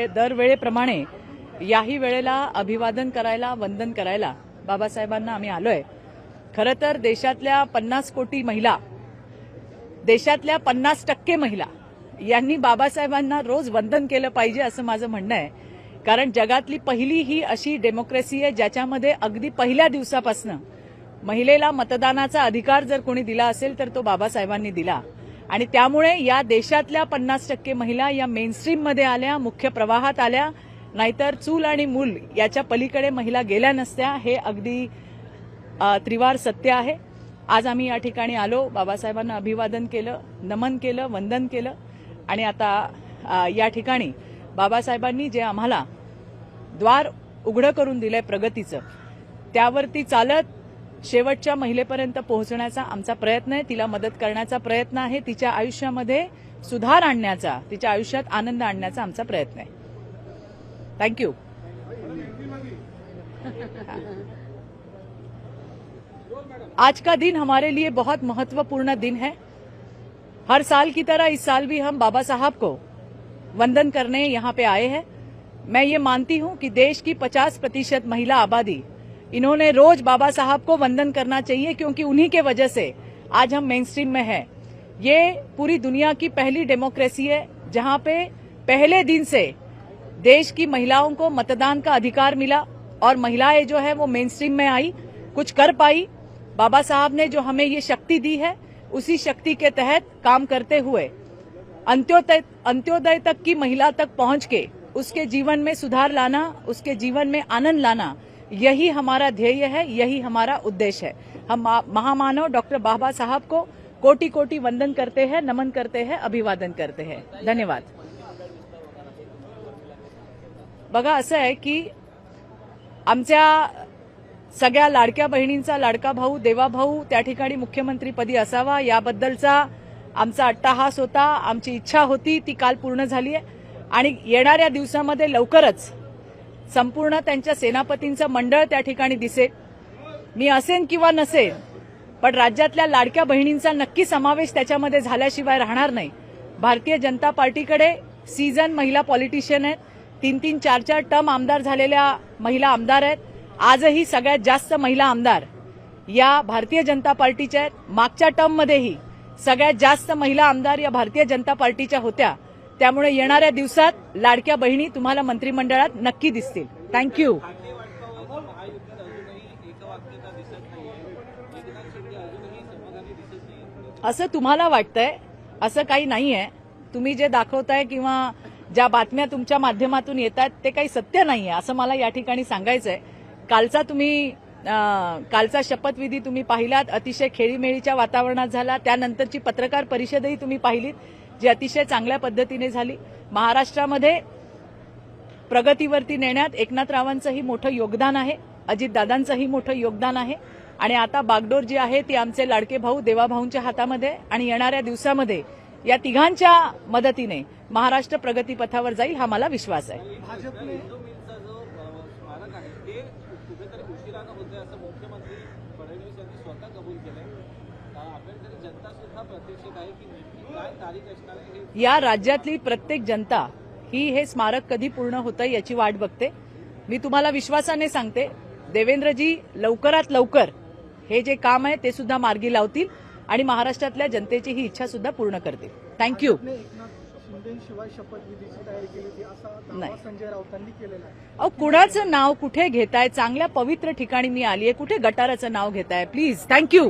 दरवेळेप्रमाणे याही वेळेला अभिवादन करायला वंदन करायला बाबासाहेबांना आम्ही आलोय. खरं तर देशातल्या पन्नास कोटी महिला देशातल्या पन्नास टक्के महिला यांनी बाबासाहेबांना रोज वंदन केलं पाहिजे असं माझं म्हणणं आहे. कारण जगातली पहिली ही अशी डेमोक्रेसी आहे ज्याच्यामध्ये अगदी पहिल्या दिवसापासनं महिलेला मतदानाचा अधिकार जर कोणी दिला असेल तर तो बाबासाहेबांनी दिला. आणि त्यामुळे या देशातल्या पन्नास टक्के महिला या मेनस्ट्रीममध्ये आल्या मुख्य प्रवाहात आल्या. नाहीतर चूल आणि मूल याच्या पलीकडे महिला गेल्या नसत्या हे अगदी त्रिवार सत्य आहे. आज आम्ही या ठिकाणी आलो बाबासाहेबांना अभिवादन केलं नमन केलं वंदन केलं. आणि आता या ठिकाणी बाबासाहेबांनी जे आम्हाला द्वार उघडं करून दिलंय प्रगतीचं त्यावरती चालत शेवटच्या महिलेपर्यंत पोहोचण्याचा आमचा प्रयत्न आहे. तिला मदत करण्याचा प्रयत्न आहे. तिच्या आयुष्यामध्ये सुधार आणण्याचा तिच्या आयुष्यात आनंद आणण्याचा आमचा प्रयत्न आहे. थँक्यू आज का दिन हमारे लिए बहुत महत्त्वपूर्ण दिन है. हर साल की तरह इस साल भी हम बाबा साहब को वंदन करने यहाँ पे आए हैं. मैं ये मानती हूँ कि देश की 50 प्रतिशत महिला आबादी इन्होंने रोज बाबा साहब को वंदन करना चाहिए क्योंकि उन्हीं के वजह से आज हम मेन स्ट्रीम में हैं। ये पूरी दुनिया की पहली डेमोक्रेसी है, जहाँ पे पहले दिन से देश की महिलाओं को मतदान का अधिकार मिला और महिलाएँ जो है वो मेन स्ट्रीम में आई, कुछ कर पाई। बाबा साहब ने जो हमें ये शक्ति दी है, उसी शक्ति के तहत काम करते हुए अंत्योदय अंत्योदय तक की महिला तक पहुँच के उसके जीवन में सुधार लाना, उसके जीवन में आनंद लाना यही हमारा ध्येय है यही हमारा उद्देश्य है। हम महामानव डॉक्टर बाबा साहब को कोटि कोटि वंदन करते हैं नमन करते हैं अभिवादन करते हैं। धन्यवाद। बघा असं आहे की आमच्या सगळ्या लाडक्या बहिणींचा लाडका भाऊ देवाभाऊ त्या ठिकाणी मुख्यमंत्रीपदी असावा याबद्दलचा आमचा अट्टाहास होता आमची इच्छा होती ती काल पूर्ण झाली आहे. आणि येणाऱ्या दिवसामध्ये लवकरच संपूर्ण त्यांच्या सेनापतींचं मंडळ त्या ठिकाणी दिसेल. मी असेन किंवा नसेन पण राज्यातल्या लाडक्या बहिणींचा नक्की समावेश त्याच्यामध्ये झाल्याशिवाय राहणार नाही. भारतीय जनता पार्टीकडे सीझन महिला पॉलिटिशियन आहेत. तीन तीन चार चार टर्म आमदार झालेल्या महिला आमदार आहेत. आजही सगळ्यात जास्त महिला आमदार या भारतीय जनता पार्टीच्या आहेत. मागच्या टर्ममध्येही सगळ्यात जास्त महिला आमदार या भारतीय जनता पार्टीच्या होत्या. त्यामुळे येणाऱ्या दिवसात लाडक्या बहिणी तुम्हाला मंत्रिमंडळात नक्की दिसतील. थँक्यू असं तुम्हाला वाटतंय? असं काही नाहीये. तुम्ही जे दाखवताय किंवा ज्या बातम्या तुमच्या माध्यमातून येत आहेत ते काही सत्य नाहीये असं मला या ठिकाणी सांगायचंय. कालचा तुम्ही कालचा शपथविधी तुम्ही पाहिलात. अतिशय खेळीमेळीच्या वातावरणात झाला. त्यानंतरची पत्रकार परिषदही तुम्ही पाहिलीत. जी अतिशय चांगल्या पद्धतीने झाली. महाराष्ट्रामध्ये प्रगतीवरती नेण्यात एकनाथरावांचंही मोठं योगदान आहे अजितदादांचंही मोठं योगदान आहे. आणि आता बागडोर जी आहे ती आमचे लाडके भाऊ देवाभाऊंच्या हातामध्ये आणि येणाऱ्या दिवसामध्ये या तिघांच्या मदतीने महाराष्ट्र प्रगतीपथावर जाईल हा मला विश्वास आहे. स्मारक आहे ते कुठेतरी उशिरानं असं मुख्यमंत्री फडणवीस यांनी स्वतः कबूल केलंय अ, आपल्याकडे जनता सुद्धा प्रतीक्षित आहे की नेमकी काय तारीख असणार आहे हे या राज्यातली प्रत्येक जनता ही हे स्मारक कधी पूर्ण होतं याची वाट बघते. मी तुम्हाला विश्वासाने सांगते देवेंद्रजी लवकरात लवकर हे जे काम आहे ते सुद्धा मार्गी लावतील आणि महाराष्ट्रातल्या जनतेची ही इच्छा सुद्धा पूर्ण करतील. थँक्यू अहो कुणाचं नाव कुठे घेताय? चांगल्या पवित्र ठिकाणी मी आलीये. कुठे गटाराचं नाव घेताय? Please thank you